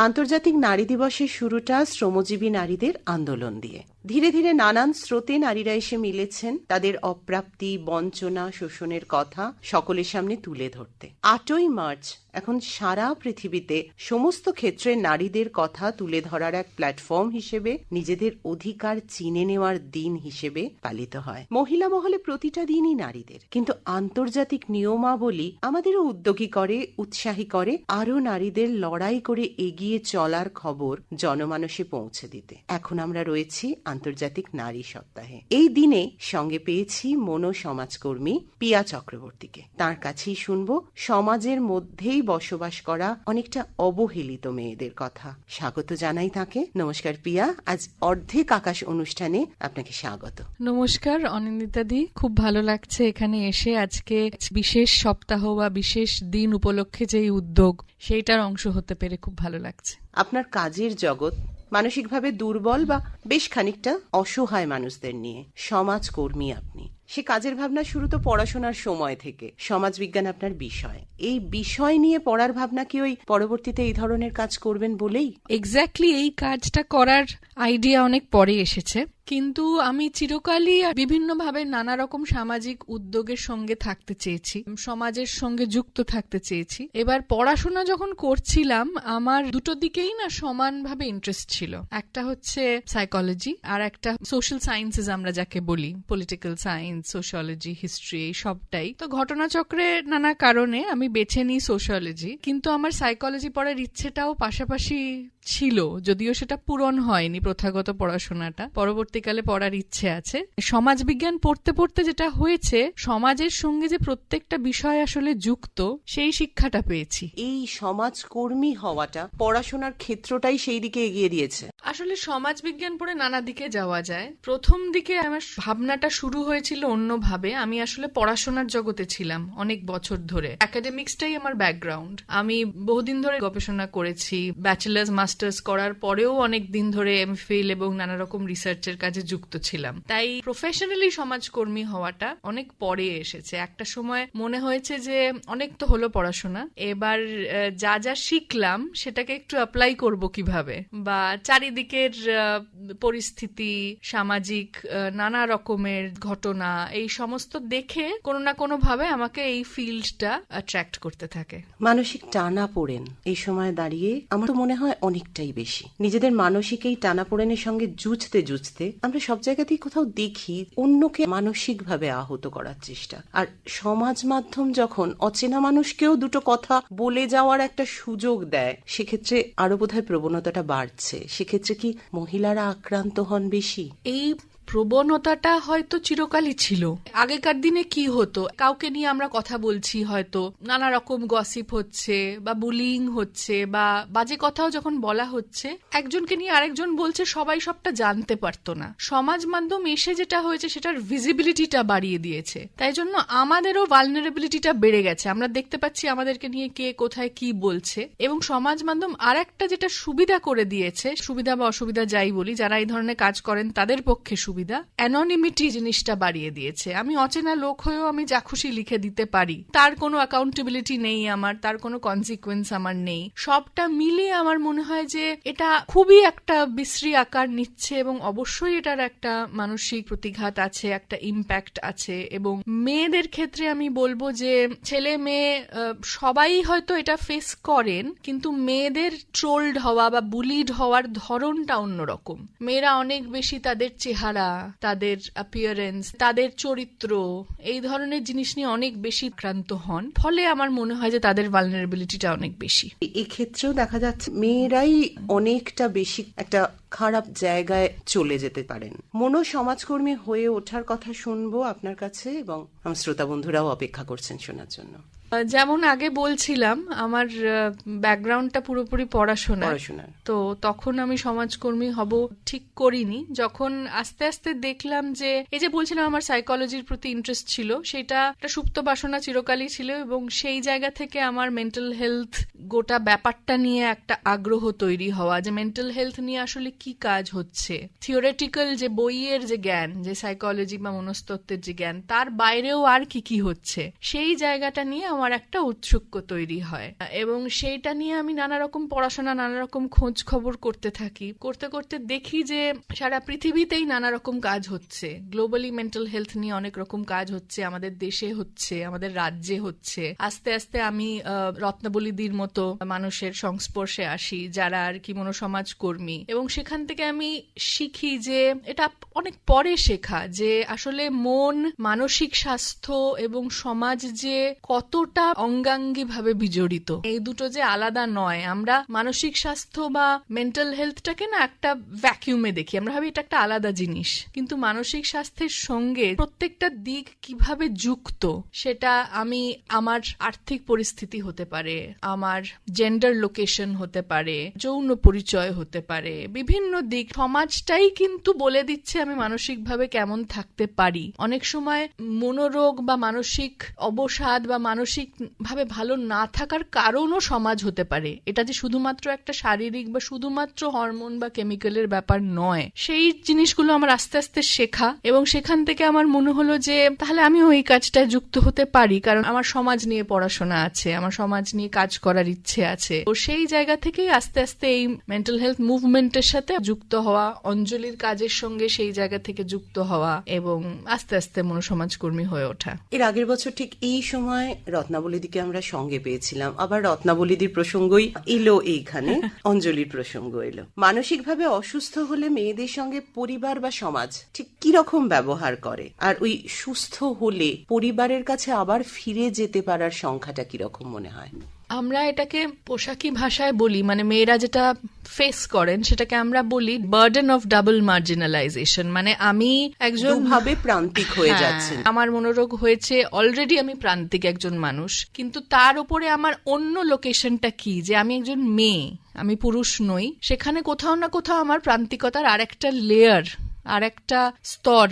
আন্তর্জাতিক নারী দিবসের শুরুটা শ্রমজীবী নারীদের আন্দোলন দিয়ে। ধীরে ধীরে নানান স্রোতে নারীরা এসে মিলেছেন তাদের অপ্রাপ্তি, বঞ্চনা, শোষণের কথা সকলের সামনে তুলে ধরতে। আটই মার্চ, এখন সারা পৃথিবীতে সমস্ত ক্ষেত্রে নারীদের কথা তুলে ধরার এক প্ল্যাটফর্ম হিসেবে নিজেদের অধিকার চিনে নেওয়ার দিন হিসেবে পালিত হয়। মহিলা মহলে প্রতিটা দিনই নারীদের। কিন্তু আন্তর্জাতিক নিয়মাবলী আমাদেরও উদ্যোগী করে, উৎসাহী করে, আরও নারীদের লড়াই করে এগিয়ে চলার খবর জনমানসে পৌঁছে দিতে। এখন আমরা রয়েছি আন্তর্জাতিক নারী সপ্তাহে। এই দিনে সঙ্গে পেয়েছি মনো সমাজকর্মী পিয়া চক্রবর্তীকে। তার কাছেই শুনব সমাজের মধ্যেই বসবাস করা অনেকটা অবহেলিত মেয়েদের কথা। স্বাগত জানাই তাকে। নমস্কার পিয়া আজ অর্ধেক আকাশ অনুষ্ঠানে আপনাকে স্বাগত। নমস্কার অনিন্দিতা দি। খুব ভালো লাগছে এখানে এসে আজকে বিশেষ সপ্তাহ বা বিশেষ দিন উপলক্ষে যে উদ্যোগ সেইটার অংশ হতে পেরে খুব ভালো লাগছে। আপনার কাজের জগৎ মানসিকভাবে দুর্বল বা বেশ খানিকটা অসহায় মানুষদের নিয়ে সমাজকর্মী আপনি। সে কাজের ভাবনা শুরু তো পড়াশোনার সময় থেকে। সমাজবিজ্ঞান আপনার বিষয়। এই বিষয় নিয়ে পড়ার ভাবনা কি ওই পরবর্তীতে এই ধরনের কাজ করবেন বলেই? এক্স্যাক্টলি এই কাজটা করার আইডিয়া অনেক পরে এসেছে। কিন্তু আমি চিরকালই বিভিন্নভাবে নানা রকম সামাজিক উদ্যোগের সঙ্গে থাকতে চেয়েছি, সমাজের সঙ্গে যুক্ত থাকতে চেয়েছি। এবার পড়াশোনা যখন করছিলাম, আমার দুটো দিকেই না সমানভাবে ইন্টারেস্ট ছিল। একটা হচ্ছে সাইকোলজি আর একটা সোশ্যাল সায়েন্সেস আমরা যাকে বলি পলিটিক্যাল সায়েন্স সোশ্যোলজি হিস্ট্রি এই সবটাই। তো ঘটনাচক্রে নানা কারণে আমি বেছে নিই সোশ্যালজি কিন্তু আমার সাইকোলজি পড়ার ইচ্ছেটাও পাশাপাশি ছিল যদিও সেটা পূরণ হয়নি প্রথাগত পড়াশোনাটা। পরবর্তীকালে পড়ার ইচ্ছে আছে। সমাজবিজ্ঞান পড়তে পড়তে যেটা হয়েছে সমাজের সঙ্গে যে প্রত্যেকটা বিষয় আসলে যুক্ত সেই শিক্ষাটা পেয়েছি। এই সমাজকর্মী হওয়াটা পড়াশোনার ক্ষেত্রটাই সেই দিকে এগিয়ে দিয়েছে। আসলে সমাজবিজ্ঞান পড়ে নানা দিকে যাওয়া যায়। প্রথম দিকে আমার ভাবনাটা শুরু হয়েছিল অন্যভাবে। আমি আসলে পড়াশোনার জগতে ছিলাম অনেক বছর ধরে। একাডেমিক্সটাই আমার ব্যাকগ্রাউন্ড আমি বহুদিন ধরে গবেষণা করেছি ব্যাচেলার্স মাস্টার্স করার পরেও অনেক দিন ধরে এমফিল এবং নানা রকম রিসার্চের কাজে যুক্ত ছিলাম। তাই প্রফেশনালি সমাজকর্মী হওয়াটা অনেক পরে এসেছে। একটা সময় মনে হয়েছে যে অনেক তো হলো পড়াশোনা। এবার যা যা শিখলাম সেটাকে একটু অ্যাপ্লাই করব কীভাবে? বা চারিদিকের পরিস্থিতি, সামাজিক নানা রকমের ঘটনা, এই সমস্ত দেখে কোনো না কোনো ভাবে আমাকে এই ফিল্ডটা অ্যাট্রাক্ট করতে থাকে। মানসিক টানা পড়েন। এই সময় দাঁড়িয়ে আমার তো মনে হয় অনেকটাই বেশি। নিজেদের মানসিক এই টানাপোড়েনের সঙ্গে জুঝতে জুঝতে আমরা সব জায়গাতেই কোথাও দেখি অন্যকে মানসিকভাবে আহত করার চেষ্টা। আর সমাজ মাধ্যম যখন অচেনা মানুষকেও দুটো কথা বলে যাওয়ার একটা সুযোগ দেয়, সেক্ষেত্রে আরও বোধহয় প্রবণতাটা বাড়ছে। সেক্ষেত্রে কি মহিলারা আক্রান্ত হন বেশি? এই প্রবণতাটা হয়তো চিরকালই ছিল। আগেকার দিনে কি হতো? কাউকে নিয়ে আমরা কথা বলছি হয়তো। নানা রকম গসিপ হচ্ছে বা বুলিং হচ্ছে বা বাজে কথাও যখন বলা হচ্ছে, একজনকে নিয়ে আরেকজন বলছে, সবাই সবটা জানতে পারতো না। সমাজ মাধ্যম এসে যেটা হয়েছে, সেটার ভিজিবিলিটিটা বাড়িয়ে দিয়েছে। তাই জন্য আমাদেরও ভালনারেবিলিটিটা বেড়ে গেছে। আমরা দেখতে পাচ্ছি আমাদেরকে নিয়ে কে কোথায় কি বলছে। এবং সমাজ মাধ্যম আর একটা যেটা সুবিধা করে দিয়েছে, সুবিধা বা অসুবিধা যাই বলি, যারা এই ধরনের কাজ করেন, তাদের পক্ষে সুবিধা। সুবিধা অ্যাননিমিটি জিনিসটা বাড়িয়ে দিয়েছে। আমি অচেনা লোক হয়েও আমি যা খুশি লিখে দিতে পারি। তার কোনো অ্যাকাউন্টেবিলিটি নেই আমার, তার কোনো কনসিকুয়েন্স আমার নেই। সবটা মিলিয়ে আমার মনে হয় যে এটা খুবই একটা বিশ্রী আকার নিচ্ছে এবং অবশ্যই এটার একটা মানসিক প্রতিঘাত আছে, একটা ইম্প্যাক্ট আছে এবং মেয়েদের ক্ষেত্রে আমি বলব যে ছেলে মেয়ে সবাই হয়তো এটা ফেস করেন, কিন্তু মেয়েদের ট্রোল্ড হওয়া বা বুলিড হওয়ার ধরনটা অন্যরকম। মেয়েরা অনেক বেশি তাদের চেহারা তাদের অ্যাপিয়ারেন্স তাদের চরিত্র, এই ধরনের জিনিস নিয়ে অনেক বেশি ক্রান্ত হন। ফলে আমার মনে হয় যে তাদের ভালনারেবিলিটিটা অনেক বেশি। এক্ষেত্রেও দেখা যাচ্ছে মেয়েরাই অনেকটা বেশি একটা খারাপ জায়গায় চলে যেতে পারেন। মনো সমাজকর্মী হয়ে ওঠার কথা শুনব আপনার কাছে এবং আমার শ্রোতা বন্ধুরাও অপেক্ষা করছেন শোনার জন্য। যেমন আগে বলছিলাম আমার ব্যাকগ্রাউন্ডটা পুরোপুরি পড়াশোনা তো তখন আমি সমাজকর্মী হব ঠিক করিনি। যখন আস্তে আস্তে দেখলাম যে এই যে বলছিলাম আমার সাইকোলজির প্রতি ইন্টারেস্ট ছিল সেটা একটা সুপ্ত বাসনা চিরকালই ছিল এবং সেই জায়গা থেকে আমার মেন্টাল হেলথ গোটা ব্যাপারটা নিয়ে একটা আগ্রহ তৈরি হওয়া যে মেন্টাল হেলথ নিয়ে আসলে কি কাজ হচ্ছে। থিওরেটিক্যাল যে বইয়ের যে জ্ঞান যে সাইকোলজি বা মনস্তত্ত্বের যে জ্ঞান তার বাইরেও আর কি কি হচ্ছে? সেই জায়গাটা নিয়ে আমার একটা উৎসুক্য তৈরি হয়। এবং সেইটা নিয়ে আমি নানা রকম পড়াশোনা নানা রকম খোঁজ খবর করতে থাকি। করতে করতে দেখি যে সারা পৃথিবীতেই নানা রকম কাজ হচ্ছে। গ্লোবালি মেন্টাল হেলথ নিয়ে অনেক রকম কাজ হচ্ছে, আমাদের দেশে হচ্ছে, আমাদের রাজ্যে হচ্ছে। আস্তে আস্তে আমি রত্নাবলীদির মতো মানুষের সংস্পর্শে আসি, যারা আর কি মনোসমাজ কর্মী। এবং সেখান থেকে আমি শিখি যে এটা অনেক পরে শেখা, যে আসলে মন, মানসিক স্বাস্থ্য এবং সমাজ যে কতটা অঙ্গাঙ্গি ভাবে বিজড়িত? এই দুটো যে আলাদা নয়, আমরা মানসিক স্বাস্থ্য বা মেন্টাল হেলথটাকে না একটা ভ্যাকিউমে দেখি, আমরা ভাবি এটা একটা আলাদা জিনিস। কিন্তু মানসিক স্বাস্থ্যের সঙ্গে প্রত্যেকটা দিক কীভাবে যুক্ত, সেটা আমি আমার আর্থিক পরিস্থিতি হতে পারে, আমার জেন্ডার লোকেশন হতে পারে, যৌন পরিচয় হতে পারে, বিভিন্ন দিক। সমাজটাই কিন্তু বলে দিচ্ছে আমি মানসিকভাবে কেমন থাকতে পারি। অনেক সময় মনোরোগ বা মানসিক অবসাদ বা মানসিক ভাবে ভালো না থাকার কারণও সমাজ হতে পারে। এটা যে শুধুমাত্র একটা শারীরিক বা শুধুমাত্র হরমোন বা কেমিক্যালের ব্যাপার নয়। সেই জিনিসগুলো আমার আস্তে আস্তে শেখা এবং সেখান থেকে আমার মনে হলো যে, তাহলে আমিও ওই কাজটায় যুক্ত হতে পারি। কারণ আমার সমাজ নিয়ে পড়াশোনা আছে, আমার সমাজ নিয়ে কাজ করার ইচ্ছে আছে। তো সেই জায়গা থেকেই আস্তে আস্তে এই মেন্টাল হেলথ মুভমেন্টের সাথে যুক্ত হওয়া, অঞ্জলির কাজের সঙ্গে সেই জায়গা থেকে যুক্ত হওয়া এবং আস্তে আস্তে মনোসমাজকর্মী হয়ে ওঠা। এর আগের বছর ঠিক এই সময় রত্নাবলীদিকে আমরা সঙ্গে পেয়েছিলাম। আবার রত্নাবলীদির প্রসঙ্গই এলো এইখানে অঞ্জলির প্রসঙ্গ এলো। মানসিকভাবে অসুস্থ হলে মেয়েদের সঙ্গে পরিবার বা সমাজ ঠিক কি রকম ব্যবহার করে? আর ওই সুস্থ হলে পরিবারের কাছে আবার ফিরে যেতে পারার সংখ্যাটা কীরকম মনে হয়? আমরা এটাকে পোশাকি ভাষায় বলি মানে মেয়েরা যেটা ফেস করেন সেটাকে আমরা বলি বার্ডেন অফ ডাবল মার্জিনালাইজেশন মানে আমি একজন ভাবে প্রান্তিক হয়ে হ্যাঁ, যাচ্ছেন। আমার মনোরোগ হয়েছে অলরেডি আমি প্রান্তিক একজন মানুষ কিন্তু তার উপরে আমার অন্য লোকেশনটা কি? যে আমি একজন মেয়ে আমি পুরুষ নই সেখানে কোথাও না কোথাও আমার প্রান্তিকতার আরেকটা লেয়ার আর একটা স্তর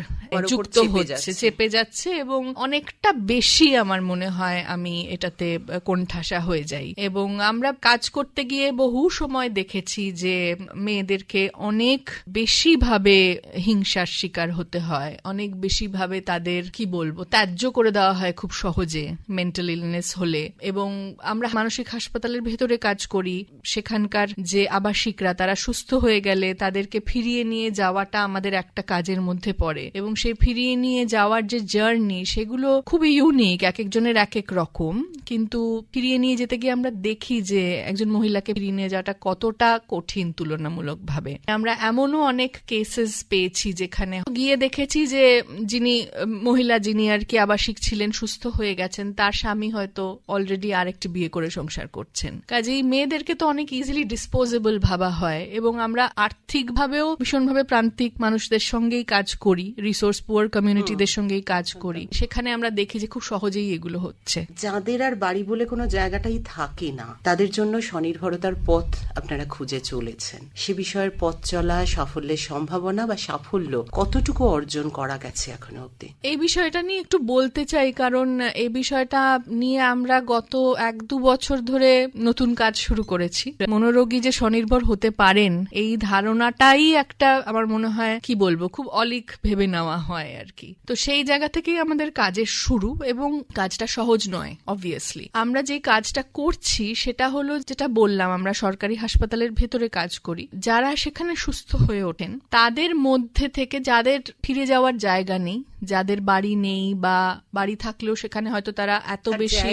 যুক্ত হচ্ছে যাচ্ছে। চেপে যাচ্ছে এবং অনেকটা বেশি আমার মনে হয় আমি এটাতে কোণঠাসা হয়ে যাই। এবং আমরা কাজ করতে গিয়ে বহু সময় দেখেছি যে মেয়েদেরকে অনেক বেশি ভাবে হিংসার শিকার হতে হয়। অনেক বেশি ভাবে তাদের কি বলব ত্যায্য করে দেওয়া হয় খুব সহজে মেন্টাল ইলনেস হলে। এবং আমরা মানসিক হাসপাতালের ভেতরে কাজ করি। সেখানকার যে আবাসিকরা তারা সুস্থ হয়ে গেলে তাদেরকে ফিরিয়ে নিয়ে যাওয়াটা আমাদের একটা কাজের মধ্যে পড়ে। এবং সে ফিরিয়ে নিয়ে যাওয়ার যে জার্নি সেগুলো খুবই ইউনিক এক একজনের এক এক রকম। কিন্তু ফিরিয়ে নিয়ে যেতে গিয়ে আমরা দেখি যে একজন মহিলাকে ফিরিয়ে নিয়ে যাওয়াটা কতটা কঠিন তুলনামূলক ভাবে আমরা এমনও অনেক কেসেস পেয়েছি যেখানে গিয়ে দেখেছি যে যিনি, মহিলা যিনি আর কি আবাসিক ছিলেন, সুস্থ হয়ে গেছেন, তার স্বামী হয়তো অলরেডি আরেকটি বিয়ে করে সংসার করছেন। কাজেই মেয়েদেরকে তো অনেক ইজিলি ডিসপোজেবল ভাবা হয়। এবং আমরা আর্থিকভাবেও ভীষণভাবে প্রান্তিক মানুষদের সঙ্গেই কাজ করি রিসোর্স পুয়ার কমিউনিটিদের সঙ্গেই কাজ করি। সেখানে আমরা দেখি যে খুব সহজেই এগুলো হচ্ছে। যাদের আর বাড়ি বলে কোনো জায়গাটাই থাকে না তাদের জন্য স্বনির্ভরতার পথ আপনারা খুঁজে চলেছেন। সে বিষয়ের পথ চলা সাফল্যের সম্ভাবনা বা সাফল্য কতটুকু অর্জন করা গেছে এখনও অব্দি এই বিষয়টা নিয়ে একটু বলতে চাই কারণ এই বিষয়টা নিয়ে আমরা গত এক দু বছর ধরে নতুন কাজ শুরু করেছি। মনোরোগী যে স্বনির্ভর হতে পারেন এই ধারণাটাই একটা আমার মনে হয় কি বলব খুব অলিক ভেবে নেওয়া হয় আর কি। তো সেই জায়গা থেকেই আমাদের কাজের শুরু এবং কাজটা সহজ নয় অবভিয়াসলি আমরা যে কাজটা করছি সেটা হলো যেটা বললাম আমরা সরকারি হাসপাতালের ভেতরে কাজ করি। যারা সেখানে সুস্থ হয়ে ওঠেন তাদের মধ্যে থেকে যাদের ফিরে যাওয়ার জায়গা নেই যাদের বাড়ি নেই বা বাড়ি থাকলেও সেখানে হয়তো তারা এত আর বেশি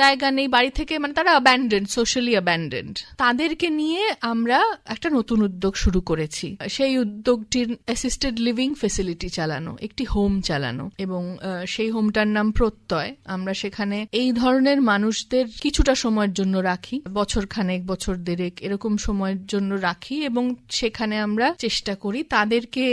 জায়গা নেই, বাড়ি থেকে মানে তারা অ্যাবান্ডেন্ড সোশ্যালি অ্যাবান্ডেন্ড তাদেরকে নিয়ে আমরা একটা নতুন উদ্যোগ শুরু করেছি। সেই উদ্যোগটির অ্যাসিস্টেড লিভিং ফেসিলিটি চালানো, একটি হোম চালানো এবং সেই হোমটার নাম প্রত্যয়। আমরা সেখানে এই ধরনের মানুষদের কিছুটা সময়ের জন্য রাখি, বছর খানেক, বছর দেড়েক এরকম সময়ের জন্য রাখি এবং সেখানে আমরা চেষ্টা করি তাদেরকে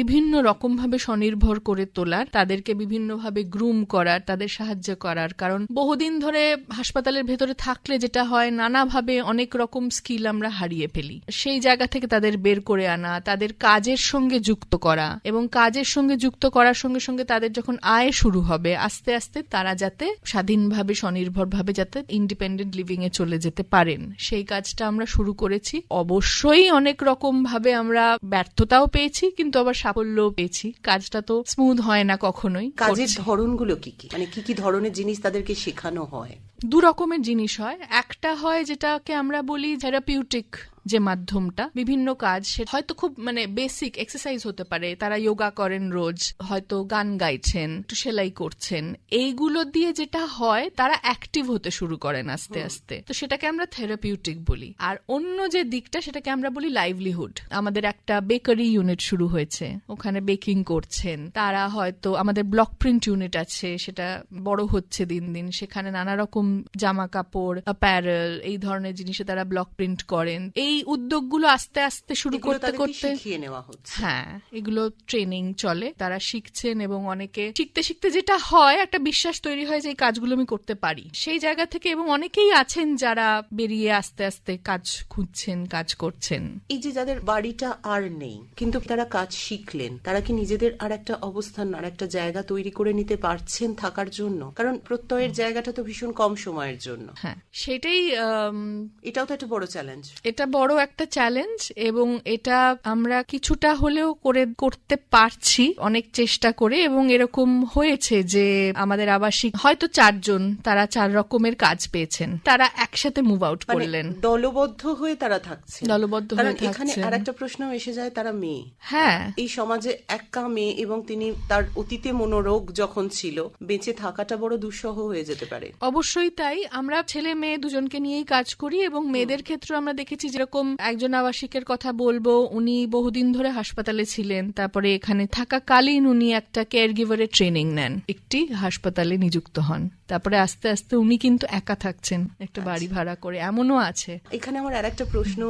বিভিন্ন রকম ভাবে স্বনির্ভর করে তোলার, তাদেরকে বিভিন্নভাবে গ্রুম করার, তাদের সাহায্য করার। কারণ বহুদিন ধরে হাসপাতালের ভেতরে থাকলে যেটা হয় নানাভাবে অনেক রকম স্কিল আমরা হারিয়ে ফেলি। সেই জায়গা থেকে তাদের বের করে আনা তাদের কাজের সঙ্গে যুক্ত করা এবং কাজের সঙ্গে যুক্ত করার সঙ্গে সঙ্গে তাদের যখন আয় শুরু হবে আস্তে আস্তে তারা যাতে স্বাধীনভাবে স্বনির্ভরভাবে যাতে ইন্ডিপেন্ডেন্ট লিভিং এ চলে যেতে পারেন। সেই কাজটা আমরা শুরু করেছি। অবশ্যই অনেক রকম ভাবে আমরা ব্যর্থতাও পেয়েছি কিন্তু আবার সাফল্যও পেয়েছি। কাজটা তো স্মুথ হয় না কখনোই কাজের। ধরনগুলো কি কি? মানে কি কি ধরনের জিনিস তাদেরকে শেখানো হয়? দু রকমের জিনিস হয়। একটা হয় যেটাকে আমরা বলি থেরাপিউটিক যে মাধ্যমটা বিভিন্ন কাজ সে হয়তো খুব মানে বেসিক এক্সারসাইজ হতে পারে। তারা যোগা করেন রোজ হয়তো গান গাইছেন একটু সেলাই করছেন। এইগুলো দিয়ে যেটা হয় তারা অ্যাক্টিভ হতে শুরু করেন আস্তে আস্তে। তো সেটাকে আমরা থেরাপিউটিক বলি। আর অন্য যে দিকটা সেটাকে আমরা বলি লাইভলিহুড আমাদের একটা বেকারি ইউনিট শুরু হয়েছে। ওখানে বেকিং করছেন। তারা হয়তো আমাদের ব্লক প্রিন্ট ইউনিট আছে সেটা বড় হচ্ছে দিন দিন। সেখানে নানা রকম জামা কাপড় অ্যাপ্যারেল এই ধরনের জিনিসে তারা ব্লক প্রিন্ট করেন। এই উদ্যোগগুলো আস্তে আস্তে শুরু করতে করতে শিখিয়ে নেওয়া হচ্ছে। হ্যাঁ এগুলো ট্রেনিং চলে। তারা শিখছেন এবং অনেকে শিখতে শিখতে যেটা হয় একটা বিশ্বাস তৈরি হয় যে এই কাজগুলো আমি করতে পারি। সেই জায়গা থেকে এবং অনেকেই আছেন যারা বেরিয়ে আস্তে আস্তে কাজ খুঁজছেন কাজ করছেন। এই যে যাদের বাড়িটা আর নেই কিন্তু তারা কাজ শিখলেন তারা কি নিজেদের আর একটা অবস্থান আর একটা জায়গা তৈরি করে নিতে পারছেন থাকার জন্য? কারণ প্রত্যয়ের জায়গাটা তো ভীষণ কম সময়ের জন্য। হ্যাঁ সেটাই এটাও তো একটা বড় চ্যালেঞ্জ এটা বড় একটা চ্যালেঞ্জ এবং এটা আমরা কিছুটা হলেও করে করতে পারছি অনেক চেষ্টা করে এবং এরকম হয়েছে যে আমাদের আবাসিক হয়তো চারজন তারা চার রকমের কাজ পেয়েছেন। তারা একসাথে মুভ আউট মানে করলেন। দলবদ্ধ হয়ে তারা থাকছে দলবদ্ধ হয়ে এখানে আর একটা প্রশ্ন এসে যায় তারা মেয়ে। হ্যাঁ। এই সমাজে একা মেয়ে এবং তিনি তার অতীতে মনোরোগ যখন ছিল বেঁচে থাকাটা বড় দুঃসহ হয়ে যেতে পারে। অবশ্যই তাই। আমরা ছেলে মেয়ে দুজনকে নিয়েই কাজ করি এবং মেয়েদের ক্ষেত্রে আমরা দেখেছি যেরকম একজন আবাসিকের কথা বলব উনি বহুদিন ধরে হাসপাতালে ছিলেন। তারপরে এখানে থাকাকালীন উনি একটা কেয়ার গিভারের ট্রেনিং নেন। একটি হাসপাতালে নিযুক্ত হন। তারপরে আস্তে আস্তে উনি কিন্তু একা থাকছেন। একটা বাড়ি ভাড়া করে। এমনও আছে। এখানে আমার আর একটা প্রশ্ন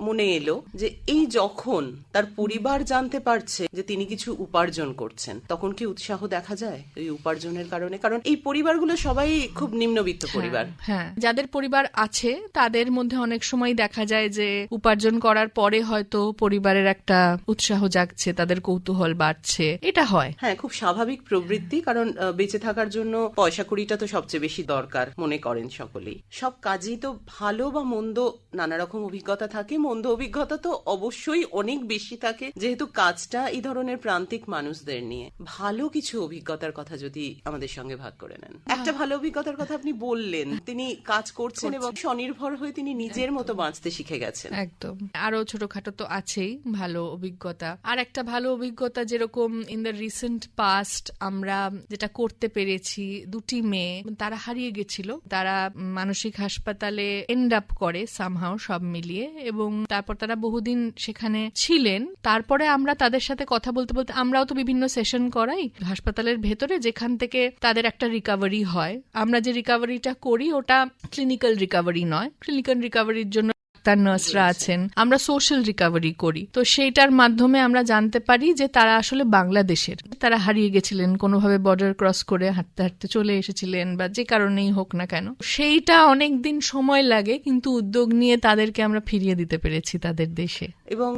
মনে এলো যে এই যখন তার পরিবার জানতে পারছে যে তিনি কিছু উপার্জন করছেন তখন কি উৎসাহ দেখা যায় এই উপার্জনের কারণে? কারণ এই পরিবারগুলো সবাই খুব নিম্নবিত্ত পরিবার। হ্যাঁ। যাদের পরিবার আছে তাদের মধ্যে অনেক সময় দেখা যায় যে উপার্জন করার পরে হয়তো পরিবারের একটা উৎসাহ জাগছে তাদের কৌতূহল বাড়ছে। এটা হয়। হ্যাঁ খুব স্বাভাবিক প্রবৃত্তি কারণ বেঁচে থাকার জন্য পয়সা কুড়িটা তো সবচেয়ে বেশি দরকার মনে করেন সকলেই। সব কাজেই তো ভালো বা মন্দ নানা রকম অভিজ্ঞতা থাকে মন্দ অভিজ্ঞতা তো অবশ্যই অনেক বেশি থাকে যেহেতু কাজটা এই ধরনের প্রান্তিক মানুষদের নিয়ে। ভালো কিছু অভিজ্ঞতার কথা যদি আমাদের সঙ্গে ভাগ করে নেন। একটা ভালো অভিজ্ঞতার কথা আপনি বললেন তিনি কাজ করছেন এবং স্বনির্ভর হয়ে তিনি নিজের মতো বাঁচতে শিখে গেছেন। একদম। আরও ছোটখাটো তো আছেই, ভালো অভিজ্ঞতা। আর একটা ভালো অভিজ্ঞতা যেরকম ইন দ্য রিসেন্ট পাস্ট আমরা যেটা করতে পেরেছি, দুটি মেয়ে, তারা হারিয়ে গেছিল। তারা মানসিক হাসপাতালে এন্ড আপ করে সামহাও সব মিলিয়ে এবং তারপর তারা বহুদিন সেখানে ছিলেন। তারপরে আমরা তাদের সাথে কথা বলতে বলতে, আমরাও তো বিভিন্ন সেশন করাই। হাসপাতালের ভেতরে যেখান থেকে তাদের একটা রিকাভারি হয়। আমরা যে রিকাভারিটা করি, ওটা ক্লিনিক্যাল রিকাভারি নয়। ক্লিনিক্যাল রিকাভারির জন্য ডাক্তার নার্সরা আছেন আমরা সোশ্যাল রিকাভারি করি। তো সেইটার মাধ্যমে আমরা জানতে পারি যে তারা আসলে বাংলাদেশের। তারা হারিয়ে গেছিলেন কোনোভাবে বর্ডার ক্রস করে হাঁটতে হাঁটতে চলে এসেছিলেন বা যে কারণেই হোক না কেন। সেইটা অনেক দিন সময় লাগে কিন্তু উদ্যোগ নিয়ে তাদেরকে আমরা ফিরিয়ে দিতে পেরেছি তাদের দেশে। এবং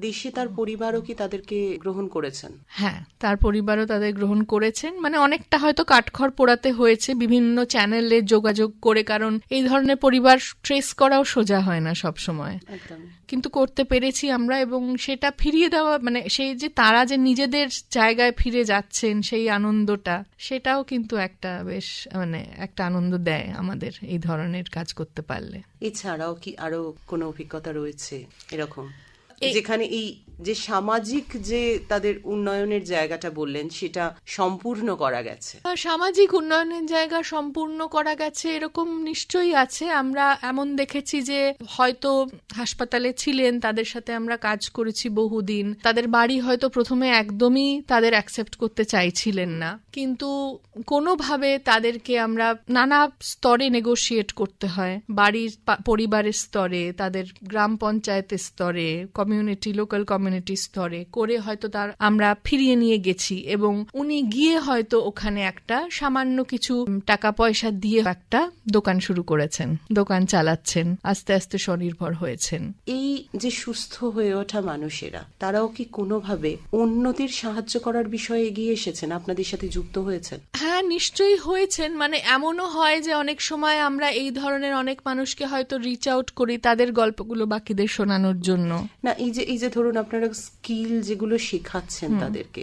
দেশে তার পরিবারও কি তাদেরকে গ্রহণ করেছেন? হ্যাঁ তার পরিবারও তাদের গ্রহণ করেছেন। মানে অনেকটা হয়তো কাঠখড় পোড়াতে হয়েছে বিভিন্ন চ্যানেলে যোগাযোগ করে কারণ এই ধরনের পরিবার ট্রেস করাও সোজা হয় না সব সময় একদম। কিন্তু করতে পেরেছি আমরা এবং সেটা ফিরিয়ে দেওয়া মানে সেই যে তারা যে নিজেদের জায়গায় ফিরে যাচ্ছেন সেই আনন্দটা, সেটাও কিন্তু একটা বেশ মানে একটা আনন্দ দেয় আমাদের এই ধরনের কাজ করতে পারলে। এছাড়াও কি আরও কোনো অভিজ্ঞতা রয়েছে এরকম? যেখানে এই যে সামাজিক যে তাদের উন্নয়নের জায়গাটা বললেন সেটা সম্পূর্ণ করা গেছে। সামাজিক উন্নয়নের জায়গা সম্পূর্ণ করা গেছে এরকম নিশ্চয়ই আছে। আমরা এমন দেখেছি যে হয়তো হাসপাতালে ছিলেন তাদের সাথে আমরা কাজ করেছি বহুদিন তাদের বাড়ি হয়তো প্রথমে একদমই তাদের অ্যাকসেপ্ট করতে চাইছিলেন না। কিন্তু কোনোভাবে তাদেরকে আমরা নানা স্তরে নেগোশিয়েট করতে হয়। বাড়ির পরিবারের স্তরে তাদের গ্রাম পঞ্চায়েতের স্তরে কমিউনিটি লোকাল কমিউনিটি স্তরে করে হয়তো তার আমরা ফিরিয়ে নিয়ে গেছি এবং উনি গিয়ে হয়তো ওখানে একটা সামান্য কিছু টাকা পয়সা দিয়ে একটা দোকান শুরু করেছেন। দোকান চালাচ্ছেন আস্তে আস্তে স্বনির্ভর হয়েছেন। এই যে সুস্থ হয়ে ওঠা মানুষেরা তারাও কি কোনোভাবে অন্যদের সাহায্য করার বিষয়ে এগিয়ে এসেছেন? আপনাদের সাথে যুক্ত হয়েছেন? হ্যাঁ নিশ্চয়ই হয়েছেন। মানে এমনও হয় যে অনেক সময় আমরা এই ধরনের অনেক মানুষকে হয়তো রিচ আউট করি তাদের গল্পগুলো বাকিদের শোনানোর জন্য। না এই যে এই যে ধরুন আপনারা স্কিল যেগুলো শেখাচ্ছেন তাদেরকে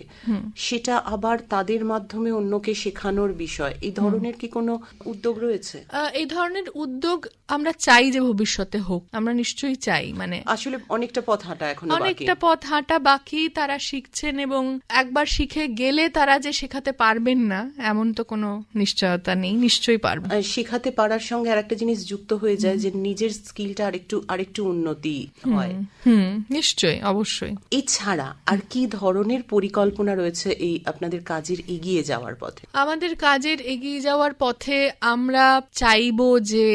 সেটা আবার তাদের মাধ্যমে অন্যকে শেখানোর বিষয় এই ধরনের কি কোনো উদ্যোগ রয়েছে? আহ, এই ধরনের উদ্যোগ আমরা চাই যে ভবিষ্যতে হোক আমরা নিশ্চয়ই চাই মানে আসলে অনেকটা পথ হাঁটা এখন অনেকটা পথ হাঁটা বাকি তারা শিখছেন এবং একবার শিখে গেলে তারা যে শেখাতে পারবেন না এমন তো কোনো নিশ্চয়তা নেই নিশ্চয়ই পারবেন। শেখাতে পারার সঙ্গে আরেকটা জিনিস যুক্ত হয়ে যায় যে নিজের স্কিলটা আরেকটু আরেকটু উন্নতি হয়। হুম নিশ্চয়ই অবশ্যই। এছাড়া আর কি ধরনের পরিকল্পনা রয়েছে এই আপনাদের কাজের এগিয়ে যাওয়ার পথে? আমাদের কাজের এগিয়ে যাওয়ার পথে আমরা চাইব যে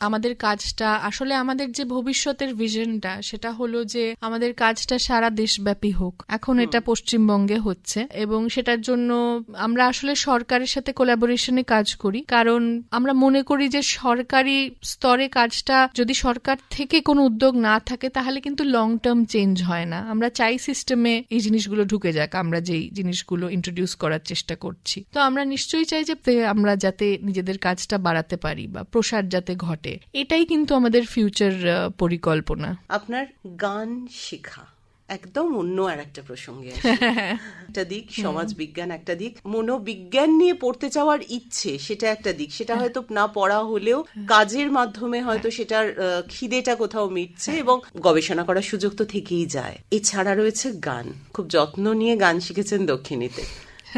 আমাদের কাজটা আসলে আমাদের যে ভবিষ্যতের ভিশনটা সেটা হলো যে আমাদের কাজটা সারা দেশব্যাপী হোক। এখন এটা পশ্চিমবঙ্গে হচ্ছে এবং সেটার জন্য আমরা আসলে সরকারের সাথে কোলাবোরেশনে কাজ করি। কারণ আমরা মনে করি যে সরকারি স্তরে কাজটা যদি সরকার থেকে কোনো উদ্যোগ না থাকে তাহলে কিন্তু লং টার্ম চেঞ্জ হয় না। আমরা চাই সিস্টেমে এই জিনিসগুলো ঢুকে যাক আমরা যেই জিনিসগুলো ইন্ট্রোডিউস করার চেষ্টা করছি। তো আমরা নিশ্চয়ই চাই যে আমরা যাতে নিজেদের কাজটা বাড়াতে পারি বা প্রসার যাতে ঘটে। এটাই কিন্তু আমাদের ফিউচার পরিকল্পনা। আপনার গান শেখা একদম অন্য আর একটা প্রসঙ্গে একটা দিক সমাজ বিজ্ঞান একটা দিক। মনোবিজ্ঞান নিয়ে পড়তে চাওয়ার ইচ্ছে সেটা একটা দিক। সেটা হয়তো না পড়া হলেও কাজের মাধ্যমে হয়তো সেটার আহ, খিদেটা কোথাও মিটছে এবং গবেষণা করার সুযোগ তো থেকেই যায়। এছাড়া রয়েছে গান। খুব যত্ন নিয়ে গান শিখেছেন দক্ষিণীতে।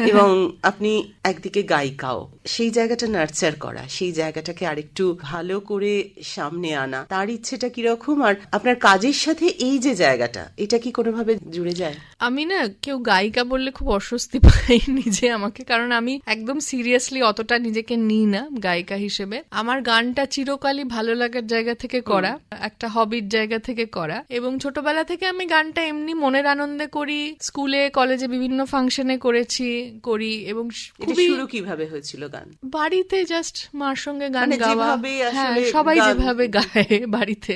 এবং আপনি একদিকে গায়িকাও। সেই জায়গাটা নার্চার করা সেই জায়গাটাকে আরেকটু ভালো করে সামনে আনা। তার ইচ্ছেটা কীরকম? আর আপনার কাজের সাথে এই যে জায়গাটা এটা কি কোনোভাবে জুড়ে যায়? আমি না কেউ গায়িকা বললে খুব অস্বস্তি পাই নিজে আমাকে কারণ আমি একদম সিরিয়াসলি অতটা নিজেকে নিই না গায়িকা হিসেবে। আমার গানটা চিরকালই ভালো লাগার জায়গা থেকে করা একটা হবির জায়গা থেকে করা। এবং ছোটবেলা থেকে আমি গানটা এমনি মনের আনন্দে করি স্কুলে কলেজে বিভিন্ন ফাংশনে করেছি করি এবং শুরু কীভাবে হয়েছিল গান। বাড়িতে জাস্ট মার সঙ্গে গান মানে গাওয়া। হ্যাঁ সবাই যেভাবে গায় বাড়িতে।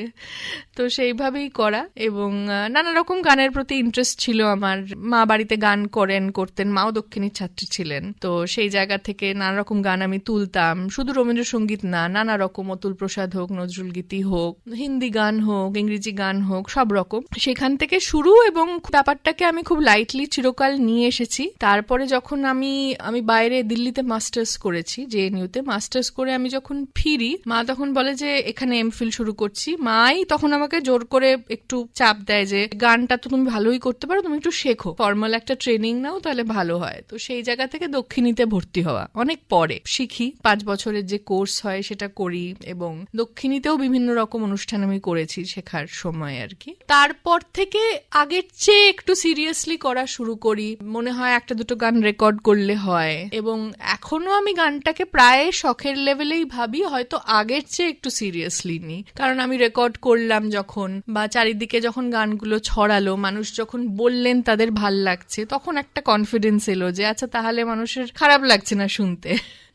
তো সেইভাবেই করা এবং নানা রকম গানের প্রতি ইন্টারেস্ট ছিল আমার। মা বাড়িতে গান করেন করতেন। মাও দক্ষিণীর ছাত্রী ছিলেন। তো সেই জায়গা থেকে নানা রকম গান আমি তুলতাম। শুধু রবীন্দ্রসঙ্গীত না নানা রকম অতুল প্রসাদ হোক নজরুল গীতি হোক হিন্দি গান হোক ইংরেজি গান হোক সব রকম। সেখান থেকে শুরু এবং ব্যাপারটাকে আমি খুব লাইটলি চিরকাল নিয়ে এসেছি। তারপরে যখন আমি আমি বাইরে দিল্লিতে মাস্টার্স করেছি জেএনইউতে মাস্টার্স করে আমি যখন ফিরি, মা তখন বলে যে, এখানে এমফিল শুরু করছি। মাই তখন আমাকে জোর করে একটু চাপ দেয় যে, গানটা তো তুমি ভালোই করতে পারো, তুমি একটু শেখো। ফর্মাল একটা ট্রেনিং নাও, তাহলে ভালো হয়। তো সেই জায়গা থেকে দক্ষিণীতে ভর্তি হওয়া। অনেক পরে শিখি, পাঁচ বছরের যে কোর্স হয় সেটা করি এবং দক্ষিণীতেও বিভিন্ন রকম অনুষ্ঠান আমি করেছি শেখার সময় আর কি। তারপর থেকে আগের চেয়ে একটু সিরিয়াসলি করা শুরু করি। মনে হয় একটা দুটো গান রেকর্ড করলে হয় এবং এখনও আমি গানটাকে প্রায় শখের লেভেলেই ভাবি, হয়তো আগের চেয়ে একটু সিরিয়াসলি নি। কারণ আমি রেকর্ড করলাম যখন, বা চারিদিকে যখন গানগুলো ছড়ালো, মানুষ যখন বললেন তাদের ভালো লাগছে, তখন একটা কনফিডেন্স এলো যে আচ্ছা তাহলে মানুষের খারাপ লাগছে না শুনতে।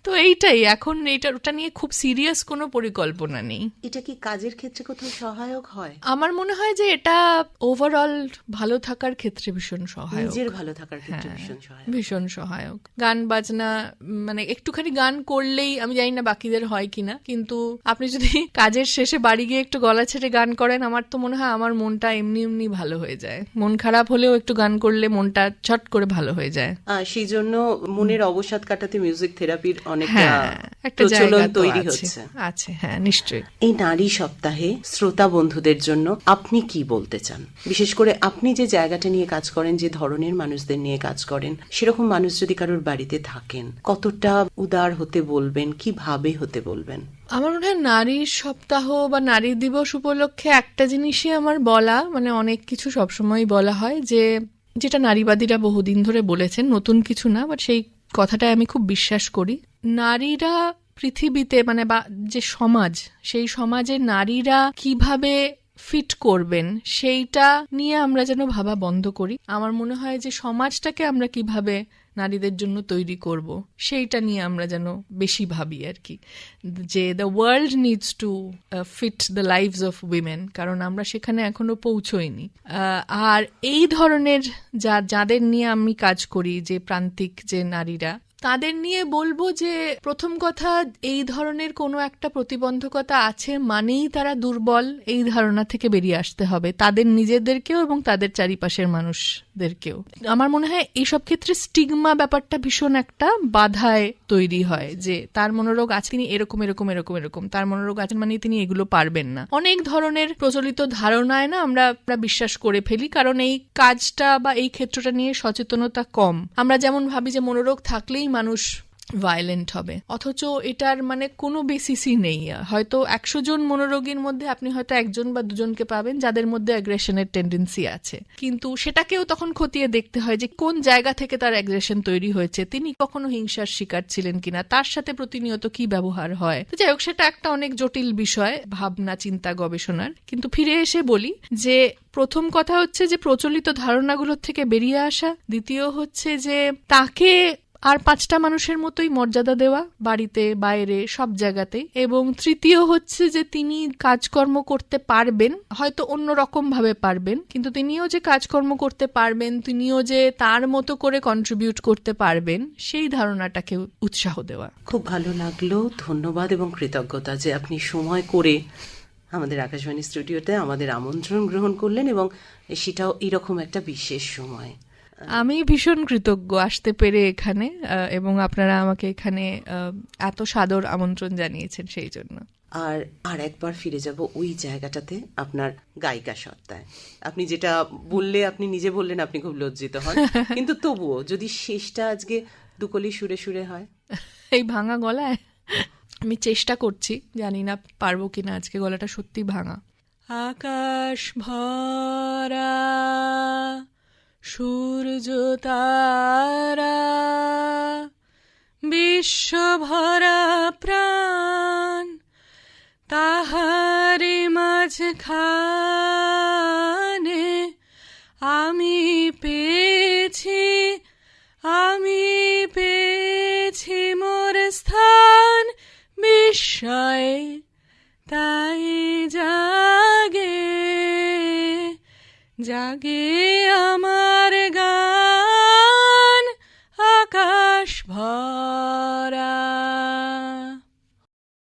তো এইটাই এখন এটা ওটা নিয়ে খুব সিরিয়াস কোনো পরিকল্পনা নেই। এটা কি কাজের ক্ষেত্রে কোথাও সহায়ক হয়? আমার মনে হয় যে এটা ওভারঅল ভালো থাকার ক্ষেত্রে ভীষণ সহায়ক। নিজের ভালো থাকার ক্ষেত্রে ভীষণ সহায়ক। ভীষণ সহায়ক। গান বাজনা মানে একটুখানি গান করলেই আমি জানি না বাকিদের হয় কিনা কিন্তু আপনি যদি কাজের শেষে বাড়ি গিয়ে একটু গলা ছেড়ে গান করেন আমার তো মনে হয় আমার মনটা এমনি এমনি ভালো হয়ে যায়। মন খারাপ হলেও একটু গান করলে মনটা ছট করে ভালো হয়ে যায়। সেই জন্য মনের অবসাদ কাটাতে মিউজিক থেরাপির অনেকটা হ্যাঁ প্রচলন তৈরি হচ্ছে। আছে হ্যাঁ নিশ্চয়ই। এই নারী সপ্তাহে শ্রোতা বন্ধুদের জন্য আপনি কি বলতে চান? বিশেষ করে আপনি যে জায়গাটা নিয়ে কাজ করেন যে ধরনের মানুষদের নিয়ে কাজ করেন সেরকম মানুষ যদি কারোর বাড়িতে থাকেন কতটা উদার হতে বলবেন কীভাবে হতে বলবেন? আমার মনে হয় নারী সপ্তাহ বা নারী দিবস উপলক্ষে একটা জিনিসই আমার বলা মানে অনেক কিছু সবসময় বলা হয় যে যেটা নারীবাদীরা বহুদিন ধরে বলেছেন নতুন কিছু না বাট সেই কথাটাই আমি খুব বিশ্বাস করি। নারীরা পৃথিবীতে মানে বা যে সমাজ, সেই সমাজে নারীরা কীভাবে ফিট করবেন, সেইটা নিয়ে আমরা যেন ভাবা বন্ধ করি। আমার মনে হয় যে সমাজটাকে আমরা কীভাবে নারীদের জন্য তৈরি করব। সেইটা নিয়ে আমরা যেন বেশি ভাবি আর কি। যে the world needs to fit the lives of women কারণ আমরা সেখানে এখনও পৌঁছইনি। আর এই ধরনের যা, যাদের নিয়ে আমি কাজ করি, যে প্রান্তিক যে নারীরা, তাদের নিয়ে বলব যে প্রথম কথা, এই ধরনের কোনো একটা প্রতিবন্ধকতা আছে মানেই তারা দুর্বল, এই ধারণা থেকে বেরিয়ে আসতে হবে। তাদের নিজেদেরকেও এবং তাদের চারিপাশের মানুষদেরকেও আমার মনে হয় এইসব ক্ষেত্রে স্টিগমা ব্যাপারটা ভীষণ একটা বাধায় তৈরি হয়, যে তার মনোরোগ আছে, তিনি এরকম এরকম এরকম এরকম। তার মনোরোগ আছেন মানে তিনি এগুলো পারবেন না। অনেক ধরনের প্রচলিত ধারণায় না আমরা বিশ্বাস করে ফেলি, কারণ এই কাজটা বা এই ক্ষেত্রটা নিয়ে সচেতনতা কম। আমরা যেমন ভাবি যে মনোরোগ থাকলেই মানুষ ভায়োলেন্ট হবে। অথচ এটার মানে কোনো বেসিসই নেই। হয়তো একশো জন মনোরোগীর মধ্যে আপনি হয়তো একজন বা দুজনকে পাবেন, যাদের মধ্যে অ্যাগ্রেশনের টেন্ডেন্সি আছে। কিন্তু সেটাকেও তখন খতিয়ে দেখতে হয় যে কোন জায়গা থেকে তার অ্যাগ্রেশন তৈরি হয়েছে, তিনি কখনো হিংসার শিকার ছিলেন কিনা, তার সাথে প্রতিনিয়ত কি ব্যবহার হয়। তো যাই হোক, সেটা একটা অনেক জটিল বিষয়, ভাবনা, চিন্তা, গবেষণার। কিন্তু ফিরে এসে বলি যে প্রথম কথা হচ্ছে যে প্রচলিত ধারণাগুলোর থেকে বেরিয়ে আসা। দ্বিতীয় হচ্ছে যে তাকে আর পাঁচটা মানুষের মতোই মর্যাদা দেওয়া, বাড়িতে, বাইরে, সব জায়গাতেই এবং তৃতীয় হচ্ছে যে তিনি কাজকর্ম করতে পারবেন, হয়তো অন্য রকম ভাবে পারবেন। কিন্তু তিনিও যে কাজকর্ম করতে পারবেন, তিনিও যে তার মতো করে কন্ট্রিবিউট করতে পারবেন, সেই ধারণাটাকে উৎসাহ দেওয়া। খুব ভালো লাগল। ধন্যবাদ এবং কৃতজ্ঞতা যে আপনি সময় করে আমাদের আকাশবাণী স্টুডিওতে আমাদের আমন্ত্রণ গ্রহণ করলেন এবং সেটাও এরকম একটা বিশেষ সময়। আমি ভীষণ কৃতজ্ঞ আসতে পেরে এখানে এবং আপনারা আমাকে এখানে এত সাদর আমন্ত্রণ জানিয়েছেন সেই জন্য। আর আর একবার ফিরে যাব ওই জায়গাটাতে আপনার গায়িকা সত্তায়। আপনি যেটা বললে আপনি নিজে বললেন আপনি খুব লজ্জিত হন। কিন্তু তবুও যদি শেষটা আজকে দুকলি সুরে সুরে হয়? এই ভাঙা গলায়? আমি চেষ্টা করছি জানি না পারব কিনা আজকে গলাটা সত্যি ভাঙা। আকাশ ভরা সূর্য, তারা বিশ্ব ভরা প্রাণ তাহারে মাঝখানে আমি পেয়েছি আমি পেয়েছি মোর স্থান বিস্ময়ে, তাই জাগে জাগে আমার